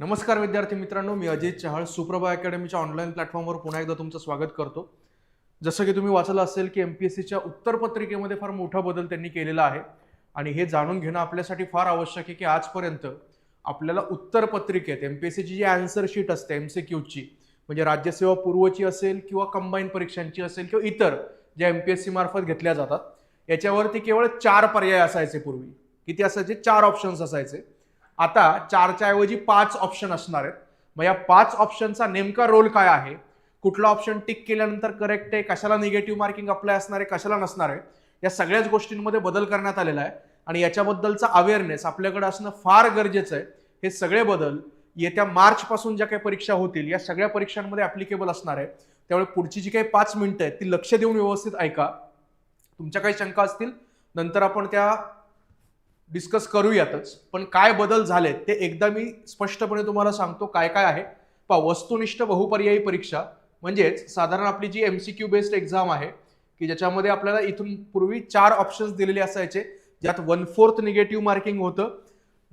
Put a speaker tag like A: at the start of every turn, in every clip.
A: नमस्कार विद्यार्थी मित्रांनो मी अजित चहाळ सुप्रभा अकॅडमीच्या ऑनलाईन प्लॅटफॉर्मवर पुन्हा एकदा तुमचं स्वागत करतो. जसं की तुम्ही वाचलं असेल की एम पी एस सीच्या उत्तरपत्रिकेमध्ये फार मोठा बदल त्यांनी केलेला आहे आणि हे जाणून घेणं आपल्यासाठी फार आवश्यक आहे की आजपर्यंत आपल्याला उत्तरपत्रिकेत एम पी एस सीची जी अँसर शीट असते एम सी क्यूची म्हणजे राज्यसेवा पूर्वची असेल किंवा कंबाईन परीक्षांची असेल किंवा इतर ज्या एम पी एस सी मार्फत घेतल्या जातात याच्यावरती केवळ चार पर्याय असायचे पूर्वी. किती असायचे? चार ऑप्शन्स असायचे. आता चारच्या ऐवजी पाच ऑप्शन असणार आहेत. मग या पाच ऑप्शनचा नेमका रोल काय आहे? कुठला ऑप्शन टिक केल्यानंतर करेक्ट आहे? कशाला निगेटिव्ह मार्किंग अप्लाय असणार आहे? कशाला नसणार आहे? या सगळ्याच गोष्टींमध्ये बदल करण्यात आलेला आहे. आणि याच्याबद्दलचा अवेअरनेस आपल्याकडे असणं फार गरजेचं आहे. हे सगळे बदल येत्या मार्चपासून ज्या काही परीक्षा होतील या सगळ्या परीक्षांमध्ये ॲप्लिकेबल असणार आहे. त्यामुळे पुढची जी काही पाच मिनिटं आहेत ती लक्ष देऊन व्यवस्थित ऐका. तुमच्या काही शंका असतील नंतर आपण त्या डिस्कस करूयातच. पण काय बदल झाले ते एकदा मी स्पष्टपणे तुम्हाला सांगतो काय काय आहे. पहा वस्तुनिष्ठ बहुपर्यायी परीक्षा म्हणजेच साधारण आपली जी M C Q based exam आहे की ज्याच्यामध्ये आपल्याला इथून पूर्वी चार ऑप्शन्स दिलेले असायचे ज्यात वन फोर्थ निगेटिव्ह मार्किंग होतं.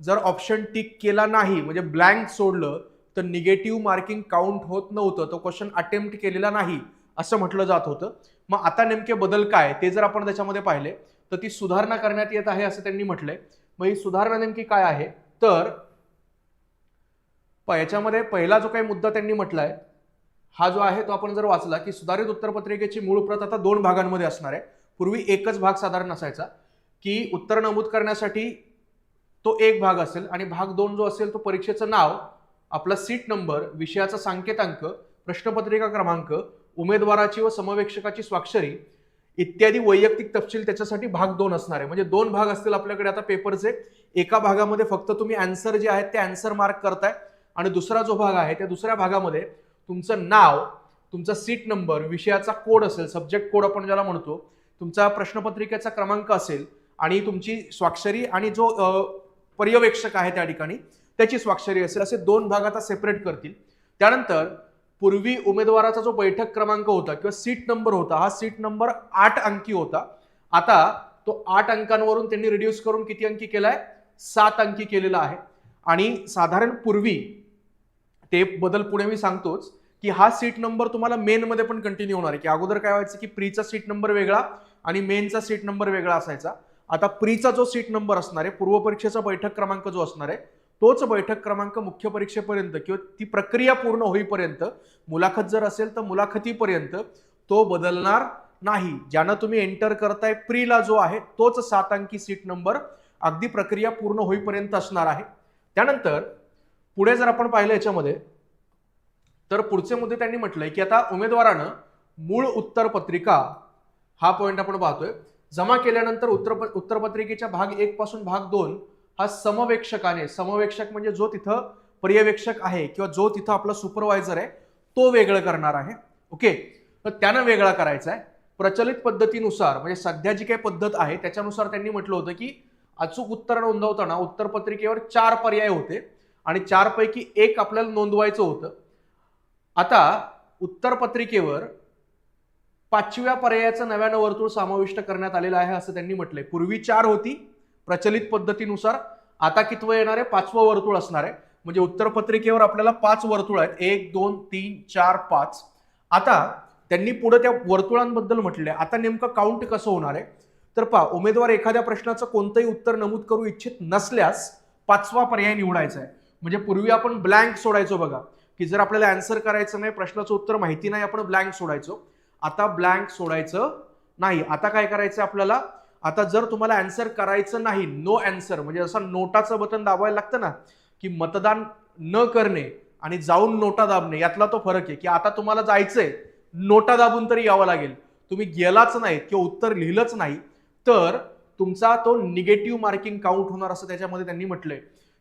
A: जर ऑप्शन टिक केला नाही म्हणजे ब्लँक सोडलं तर निगेटिव्ह मार्किंग काउंट होत नव्हतं तो क्वेश्चन अटेम्प्ट केलेला नाही असं म्हटलं जात होतं. मग आता नेमके बदल काय ते जर आपण त्याच्यामध्ये पाहिले तर ती सुधारणा करण्यात येत आहे असं त्यांनी म्हटलंय. मग ही सुधारणा नेमकी काय आहे? तर प- याच्यामध्ये पहिला जो काही मुद्दा त्यांनी म्हटलाय हा जो आहे तो आपण जर वाचला की सुधारित उत्तरपत्रिकेची मूळ प्रत आता दोन भागांमध्ये असणार आहे. पूर्वी एकच भाग साधारण असायचा की उत्तर नमूद करण्यासाठी तो एक भाग असेल आणि भाग दोन जो असेल तो परीक्षेचं नाव आपला सीट नंबर विषयाचा सांकेतांक प्रश्नपत्रिका क्रमांक उमेदवाराची व समवेक्षकाची स्वाक्षरी इत्यादी वैयक्तिक तपशील त्याच्यासाठी भाग दोन असणार आहे. म्हणजे दोन भाग असतील आपल्याकडे आता पेपरचे एका भागामध्ये फक्त तुम्ही अँसर जे आहेत ते अँसर मार्क करताय. आणि दुसरा जो भाग आहे त्या दुसऱ्या भागामध्ये तुमचं नाव तुमचा सीट नंबर विषयाचा कोड असेल सब्जेक्ट कोड आपण ज्याला म्हणतो तुमचा प्रश्नपत्रिकेचा क्रमांक असेल आणि तुमची स्वाक्षरी आणि जो पर्यवेक्षक आहे त्या ठिकाणी त्याची स्वाक्षरी असेल. असे दोन भाग आता सेपरेट करतील. त्यानंतर पूर्वी उमेदवाराचा जो बैठक क्रमांक होता किंवा सीट नंबर होता हा सीट नंबर आठ अंकी होता. आता तो आठ अंकांवरून त्यांनी रिड्यूस करून किती अंकी केलाय? सात अंकी केलेला आहे. आणि साधारण पूर्वी ते बदल पुढे मी सांगतोच की हा सीट नंबर तुम्हाला मेनमध्ये पण कंटिन्यू होणार आहे. की अगोदर काय व्हायचं की प्रीचा सीट नंबर वेगळा आणि मेनचा सीट नंबर वेगळा असायचा. आता प्रीचा जो सीट नंबर असणार आहे पूर्व परीक्षेचा बैठक क्रमांक जो असणार आहे तोच बैठक क्रमांक मुख्य परीक्षेपर्यंत किंवा ती प्रक्रिया पूर्ण होईपर्यंत मुलाखत जर असेल तर मुलाखतीपर्यंत तो बदलणार नाही. ज्यानं तुम्ही एंटर करताय प्रीला जो आहे तोच सात अंकी सीट नंबर अगदी प्रक्रिया पूर्ण होईपर्यंत असणार आहे. त्यानंतर पुढे जर आपण पाहिलं याच्यामध्ये तर पुढचे मुद्दे त्यांनी म्हटलंय की आता उमेदवारानं मूळ उत्तरपत्रिका हा पॉईंट आपण पाहतोय. जमा केल्यानंतर उत्तर उत्तरपत्रिकेच्या भाग एक पासून भाग दोन हा समवेक्षकाने समवेक्षक म्हणजे जो तिथं पर्यवेक्षक आहे किंवा जो तिथं आपला सुपरवायझर आहे तो वेगळं करणार आहे. ओके तर त्यानं वेगळा करायचा आहे. प्रचलित पद्धतीनुसार म्हणजे सध्या जी काही पद्धत आहे त्याच्यानुसार त्यांनी म्हटलं होतं की अचूक उत्तर नोंदवताना उत्तरपत्रिकेवर चार पर्याय होते आणि चारपैकी एक आपल्याला नोंदवायचं होतं. आता उत्तरपत्रिकेवर पाचव्या पर्यायाचं नव्यानं वर्तुळ समाविष्ट करण्यात आलेलं आहे असं त्यांनी म्हटलंय. पूर्वी चार होती प्रचलित पद्धतीनुसार आता कितवं येणार? आहे पाचवं वर्तुळ असणार आहे. म्हणजे उत्तरपत्रिकेवर आपल्याला पाच वर्तुळ आहेत. एक दोन तीन चार पाच. आता त्यांनी पुढे त्या वर्तुळांबद्दल म्हटलंय. आता नेमकं काउंट कसं होणार आहे? तर पहा उमेदवार एखाद्या प्रश्नाचं कोणतंही उत्तर नमूद करू इच्छित नसल्यास पाचवा पर्याय निवडायचा आहे. म्हणजे पूर्वी आपण ब्लँक सोडायचो बघा. की जर आपल्याला अँसर करायचं नाही प्रश्नाचं उत्तर माहिती नाही आपण ब्लँक सोडायचो. आता ब्लँक सोडायचं नाही. आता काय करायचं आपल्याला? आता जर तुम्हाला अँसर करायचं नाही नो अँसर म्हणजे जसं नोटाचं बटन दाबायला लागतं ना की मतदान न करणे आणि जाऊन नोटा दाबणे यातला तो फरक आहे. की आता तुम्हाला जायचंय नोटा दाबून तरी यावं लागेल. तुम्ही गेलाच नाही किंवा उत्तर लिहिलंच नाही तर तुमचा तो निगेटिव्ह मार्किंग काउंट होणार असं त्याच्यामध्ये त्यांनी म्हटलंय.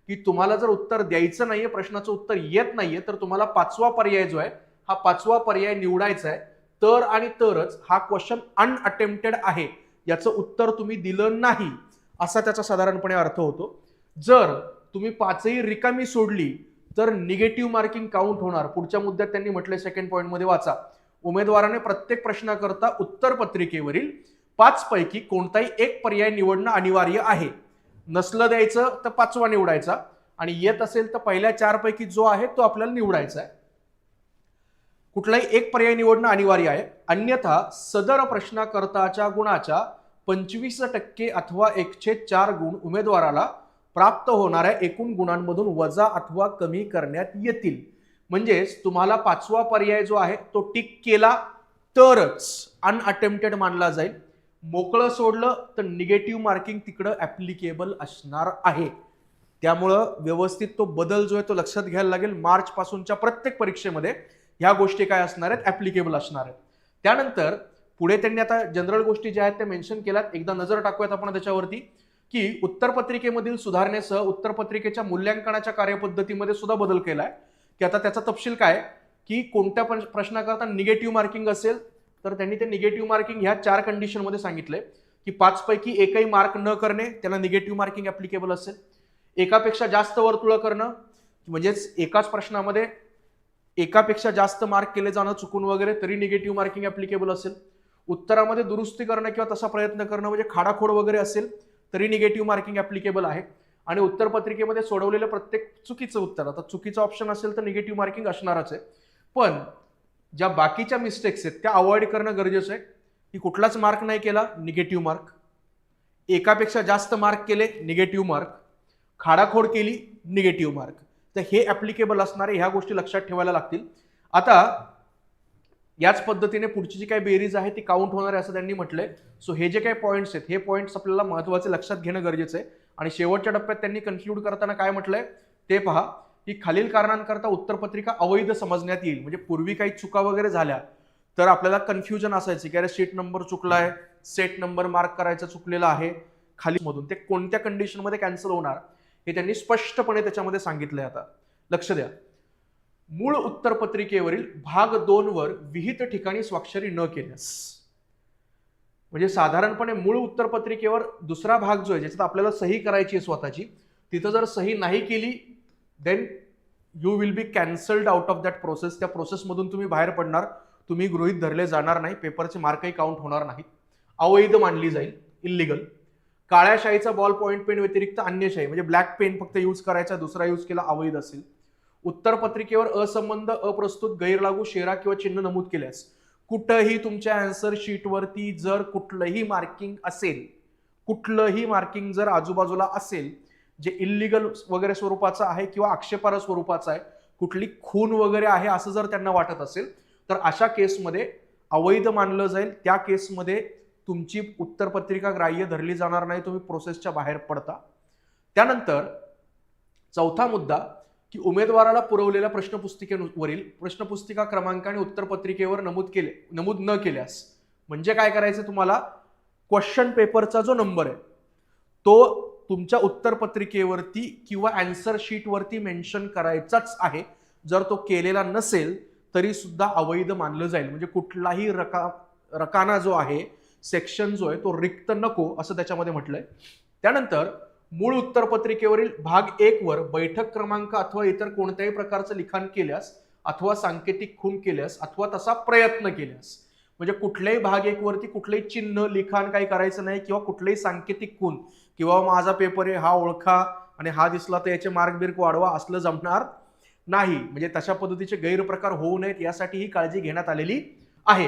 A: की तुम्हाला जर उत्तर द्यायचं नाहीये प्रश्नाचं उत्तर येत नाहीये तर तुम्हाला पाचवा पर्याय जो आहे हा पाचवा पर्याय निवडायचा आहे. तर आणि तरच हा क्वेश्चन अनअटेम्प्टेड आहे. याचं उत्तर तुम्ही दिलं नाही असा त्याचा साधारणपणे अर्थ होतो. जर तुम्ही पाचही रिकामी सोडली तर निगेटिव्ह मार्किंग काउंट होणार. पुढच्या मुद्द्यात त्यांनी म्हटलंय सेकंड पॉईंटमध्ये वाचा. उमेदवाराने प्रत्येक प्रश्नाकरता उत्तरपत्रिकेवरील पत्रिकेवरील पाचपैकी कोणताही एक पर्याय निवडणं अनिवार्य आहे. नसलं द्यायचं तर पाचवा निवडायचा. आणि येत असेल तर पहिल्या चारपैकी जो आहे तो आपल्याला निवडायचा आहे. कुठलाही एक पर्याय निवडणं अनिवार्य आहे. अन्यथा सदर प्रश्नाकर्ताच्या गुणाच्या पंचवीस टक्के अथवा एकशे चार गुण उमेदवाराला प्राप्त होणाऱ्या एकूण गुणांमधून वजा अथवा कमी करण्यात येतील. म्हणजेच तुम्हाला पाचवा पर्याय जो आहे तो टिक केला तरच अनअटेम्प्टेड मानला जाईल. मोकळं सोडलं तर निगेटिव्ह मार्किंग तिकडं ऍप्लिकेबल असणार आहे. त्यामुळं व्यवस्थित तो बदल जो आहे तो लक्षात घ्यायला लागेल. मार्चपासूनच्या प्रत्येक परीक्षेमध्ये ह्या गोष्टी काय असणार आहेत? ॲप्लिकेबल असणार आहेत. त्यानंतर पुढे त्यांनी आता जनरल गोष्टी ज्या आहेत त्या मेन्शन केल्यात. एकदा नजर टाकूयात आपण त्याच्यावरती की उत्तरपत्रिकेमधील सुधारणेसह उत्तरपत्रिकेच्या मूल्यांकनाच्या कार्यपद्धतीमध्ये सुद्धा बदल केला आहे की आता त्याचा तपशील काय? की कोणत्या पण प्रश्नाकरता निगेटिव्ह मार्किंग असेल? तर त्यांनी ते निगेटिव्ह मार्किंग ह्या चार कंडिशनमध्ये सांगितलंय. की पाचपैकी एकही मार्क न करणे त्याला निगेटिव्ह मार्किंग ॲप्लिकेबल असेल. एकापेक्षा जास्त वर्तुळं करणं म्हणजेच एकाच प्रश्नामध्ये एकापेक्षा जास्त मार्क केले जाणं चुकून वगैरे तरी निगेटिव्ह मार्किंग ॲप्लिकेबल असेल. उत्तरामध्ये दुरुस्ती करणं किंवा तसा प्रयत्न करणं म्हणजे खाडाखोड वगैरे असेल तरी निगेटिव्ह मार्किंग ॲप्लिकेबल आहे. आणि उत्तरपत्रिकेमध्ये सोडवलेलं प्रत्येक चुकीचं उत्तर आता चुकीचं ऑप्शन असेल तर निगेटिव्ह मार्किंग असणारच आहे. पण ज्या बाकीच्या मिस्टेक्स आहेत त्या अवॉइड करणं गरजेचं आहे. की कुठलाच मार्क नाही केला निगेटिव्ह मार्क एकापेक्षा जास्त मार्क केले निगेटिव्ह मार्क खाडाखोड केली निगेटिव्ह मार्क तर हे ॲप्लिकेबल असणारे ह्या गोष्टी लक्षात ठेवायला लागतील. आता याच पद्धतीने पुढची जी काही बेरीज आहे ती काउंट होणार आहे असं त्यांनी म्हटलंय. सो हे जे काही पॉईंट्स आहेत हे पॉईंट्स आपल्याला महत्त्वाचे लक्षात घेणं गरजेचं आहे. आणि शेवटच्या टप्प्यात त्यांनी कन्क्लूड करताना काय म्हटलंय? ते पहा की खालील कारणांकरता उत्तरपत्रिका अवैध समजण्यात येईल. म्हणजे पूर्वी काही चुका वगैरे झाल्या तर आपल्याला कन्फ्युजन असायचं की अरे सीट नंबर चुकला आहे सेट नंबर मार्क करायचा चुकलेला आहे. खाली मधून ते कोणत्या कंडिशनमध्ये कॅन्सल होणार? हे त्यांनी स्पष्टपणे त्याच्यामध्ये सांगितलंय आता. लक्ष द्या. मूळ उत्तरपत्रिकेवरील भाग दोन वर विहित ठिकाणी स्वाक्षरी न केल्यास. म्हणजे साधारणपणे मूळ उत्तरपत्रिकेवर दुसरा भाग जो आहे ज्याच्यात आपल्याला सही करायची आहे स्वतःची तिथं जर सही नाही केली then you will be cancelled out of that process त्या प्रोसेसमधून तुम्ही बाहेर पडणार. तुम्ही गृहित धरले जाणार नाही. पेपरचे मार्कही काउंट होणार नाहीत. अवैध मानली जाईल. इल्लिगल काळ्या शाईचा बॉल पॉईंट पेन व्यतिरिक्त अन्य शाई म्हणजे ब्लॅक पेन फक्त यूज करायचा दुसरा यूज केला अवैध असेल. उत्तर पत्रिकेवर असंबंध अप्रस्तुत गैरलागू शेरा किंवा चिन्ह नमूद केल्यास कुठंही तुमच्या अँसर शीटवरती जर कुठलंही मार्किंग असेल कुठलंही मार्किंग जर आजूबाजूला असेल जे इल्लिगल वगैरे स्वरूपाचं आहे किंवा आक्षेपार्ह स्वरूपाचं आहे कुठली खून वगैरे आहे असं जर त्यांना वाटत असेल तर अशा केसमध्ये अवैध मानलं जाईल. त्या केसमध्ये तुमची उत्तरपत्रिका ग्राह्य धरली जाणार नाही तुम्ही प्रोसेसच्या बाहेर पडता. त्यानंतर चौथा मुद्दा की उमेदवाराला पुरवलेल्या प्रश्नपुस्तिकेवरील प्रश्नपुस्तिका क्रमांक आणि उत्तरपत्रिकेवर नमूद केले नमूद न केल्यास म्हणजे काय करायचं तुम्हाला? क्वेश्चन पेपरचा जो नंबर आहे तो तुमच्या उत्तरपत्रिकेवरती किंवा अँसर शीटवरती मेन्शन करायचाच आहे. जर तो केलेला नसेल तरी सुद्धा अवैध मानलं जाईल. म्हणजे कुठलाही रका रकाना जो आहे सेक्शन जो आहे तो रिक्त नको असं त्याच्यामध्ये म्हटलंय. त्यानंतर मूळ उत्तरपत्रिकेवरील भाग एक वर बैठक क्रमांक अथवा इतर कोणत्याही प्रकारचं लिखाण केल्यास अथवा सांकेतिक खून केल्यास अथवा तसा प्रयत्न केल्यास म्हणजे कुठल्याही भाग एक वरती कुठलंही चिन्ह लिखाण काही करायचं नाही किंवा कुठलंही सांकेतिक खून किंवा माझा पेपर आहे हा ओळखा आणि हा दिसला तर याचे मार्क बिर्क वाढवा असलं जमणार नाही. म्हणजे तशा पद्धतीचे गैरप्रकार होऊ नयेत यासाठी ही काळजी घेण्यात आलेली आहे.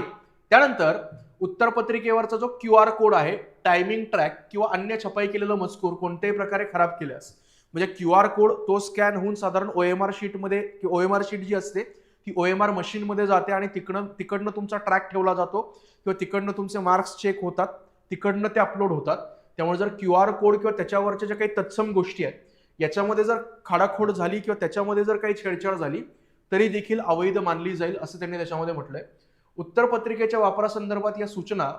A: त्यानंतर उत्तरपत्रिकेवरचा जो क्यू आर कोड आहे टायमिंग ट्रॅक किंवा अन्य छपाई केलेलं मजकूर कोणत्याही प्रकारे खराब केल्यास म्हणजे क्यू आर कोड तो स्कॅन होऊन साधारण ओ एम आर शीटमध्ये ओ एम आर शीट जी असते ती ओ एम आर मशीनमध्ये जाते आणि तिकडनं तिकडनं तुमचा ट्रॅक ठेवला जातो किंवा तिकडनं तुमचे मार्क्स चेक होतात तिकडनं ते अपलोड होतात. त्यामुळे जर क्यू आर कोड किंवा त्याच्यावरच्या ज्या काही तत्सम गोष्टी आहेत याच्यामध्ये जर खाडाखोड झाली किंवा त्याच्यामध्ये जर काही छेडछाड झाली तरी देखील अवैध मानली जाईल असं त्यांनी त्याच्यामध्ये म्हटलंय. उत्तरपत्रिकेच्या वापरासंदर्भात या सूचना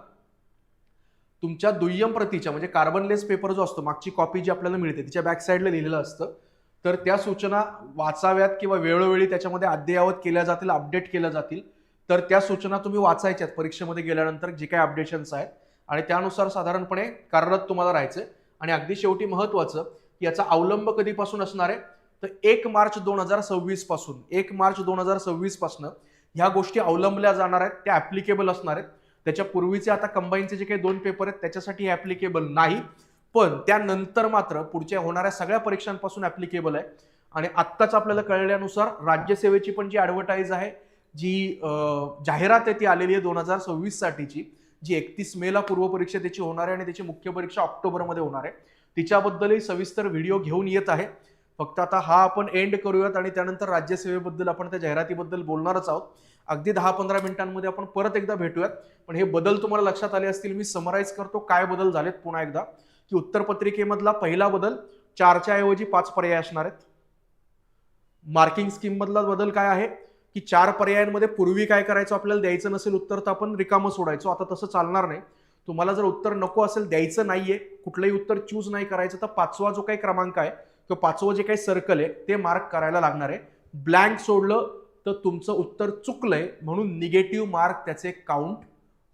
A: तुमच्या दुय्यम प्रतीच्या म्हणजे कार्बनलेस पेपर जो असतो मागची कॉपी जी आपल्याला मिळते तिच्या बॅकसाईडला लिहिलेलं असतं. तर त्या सूचना वाचाव्यात किंवा वेळोवेळी त्याच्यामध्ये अद्ययावत केल्या जातील अपडेट केल्या जातील. तर त्या सूचना तुम्ही वाचायच्यात परीक्षेमध्ये गेल्यानंतर जे काही अपडेशन्स आहेत. आणि त्यानुसार साधारणपणे कार्यरत तुम्हाला राहायचं आणि अगदी शेवटी महत्त्वाचं की याचा अवलंब कधीपासून असणार आहे? तर एक मार्च दोन हजार सव्वीसपासून एक मार्च दोन हजार सव्वीसपासून पासून ह्या गोष्टी अवलंबल्या जाणार आहेत त्या ॲप्लिकेबल असणार आहेत. त्याच्या पूर्वीचे आता कंबाईनचे जे काही दोन पेपर आहेत त्याच्यासाठी ॲप्लिकेबल नाही. पण त्यानंतर मात्र पुढच्या होणाऱ्या सगळ्या परीक्षांपासून ॲप्लिकेबल आहे. आणि आत्ताच आपल्याला कळल्यानुसार राज्यसेवेची पण जी ॲडव्हर्टाईज आहे जी जाहिरात आहे ती आलेली आहे दोन हजार सव्वीस साठीची जी एकतीस मेला पूर्वपरीक्षा त्याची होणार आहे आणि त्याची मुख्य परीक्षा ऑक्टोबरमध्ये होणार आहे. तिच्याबद्दलही सविस्तर व्हिडिओ घेऊन येत आहे. फक्त आता हा आपण एंड करूयात आणि त्यानंतर राज्यसेवेबद्दल आपण त्या जाहिरातीबद्दल बोलणारच आहोत. अगदी दहा पंधरा मिनिटांमध्ये आपण परत एकदा भेटूयात. पण हे बदल तुम्हाला लक्षात आले असतील मी समराईज करतो काय बदल झालेत पुन्हा एकदा. की उत्तरपत्रिकेमधला पहिला बदल चारच्या ऐवजी पाच पर्याय असणार आहेत. मार्किंग स्कीममधला बदल काय आहे? की चार पर्यायांमध्ये पूर्वी काय करायचं आपल्याला द्यायचं नसेल उत्तर तर आपण रिकामं सोडायचो. आता तसं चालणार नाही. तुम्हाला जर उत्तर नको असेल द्यायचं नाहीये कुठलंही उत्तर चूज नाही करायचं तर पाचवा जो काही क्रमांक आहे किंवा पाचवं जे काही सर्कल आहे ते मार्क करायला लागणार आहे. ब्लँक सोडलं तर तुमचं उत्तर चुकलंय म्हणून निगेटिव्ह मार्क त्याचे काउंट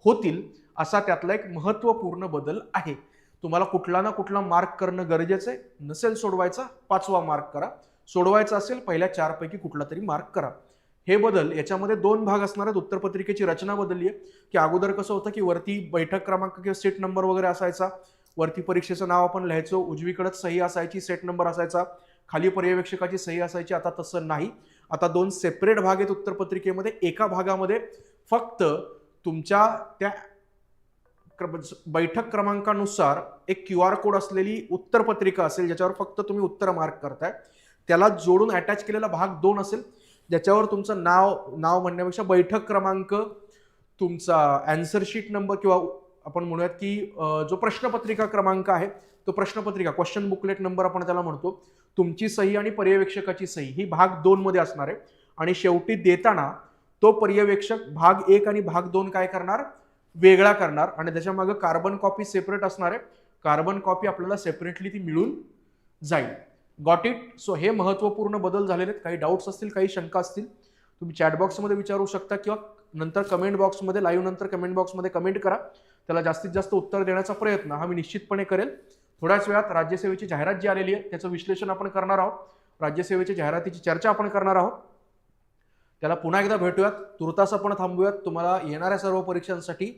A: होतील असा त्यातला एक महत्त्वपूर्ण बदल आहे. तुम्हाला कुठला ना कुठला मार्क करणं गरजेचं आहे. नसेल सोडवायचा पाचवा मार्क करा. सोडवायचा असेल पहिल्या चारपैकी कुठला तरी मार्क करा. हे बदल याच्यामध्ये दोन भाग असणार आहेत. उत्तरपत्रिकेची रचना बदलली आहे. की अगोदर कसं होतं की वरती बैठक क्रमांक किंवा सीट नंबर वगैरे असायचा. वरती परीक्षेचं नाव आपण लिहायचो. उजवीकडेच सही असायची सेट नंबर असायचा. खाली पर्यवेक्षकाची सही असायची आता तसं नाही. आता दोन सेपरेट भाग आहेत उत्तरपत्रिकेमध्ये. एका भागामध्ये फक्त तुमच्या त्या बैठक क्रमांकानुसार एक क्यू आर कोड असलेली उत्तरपत्रिका असेल ज्याच्यावर फक्त तुम्ही उत्तर मार्क करताय. त्याला जोडून अटॅच केलेला भाग दोन असेल ज्याच्यावर तुमचं नाव नाव म्हणण्यापेक्षा बैठक क्रमांक तुमचा अँसर शीट नंबर किंवा आपण म्हणूयात की जो प्रश्नपत्रिका क्रमांक आहे तो प्रश्नपत्रिका क्वेश्चन बुकलेट नंबर आपण त्याला म्हणतो तुमची सही आणि पर्यवेक्षकाची सही ही भाग दोनमध्ये असणार आहे. आणि शेवटी देताना तो पर्यवेक्षक भाग एक आणि भाग दोन काय करणार? वेगळा करणार. आणि त्याच्यामागं कार्बन कॉपी सेपरेट असणार आहे. कार्बन कॉपी आपल्याला सेपरेटली ती मिळून जाईल. गॉट इट सो हे महत्त्वपूर्ण बदल झालेले आहेत. काही डाऊट्स असतील काही शंका असतील तुम्ही चॅटबॉक्समध्ये विचारू शकता किंवा नंतर कमेंट बॉक्समध्ये लाईव्ह नंतर कमेंट बॉक्समध्ये कमेंट करा. त्याला जास्तीत जास्त उत्तर देण्याचा प्रयत्न हा मी निश्चितपणे करेल. थोड्याच वेळात राज्यसेवेची जाहिरात जी आलेली आहे त्याचं विश्लेषण आपण करणार आहोत. राज्यसेवेच्या जाहिरातीची चर्चा आपण करणार आहोत. त्याला पुन्हा एकदा भेटूयात. तुर्तास आपण थांबूयात. तुम्हाला येणाऱ्या सर्व परीक्षांसाठी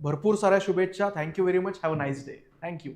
A: भरपूर साऱ्या शुभेच्छा. Thank you very much have a nice day thank you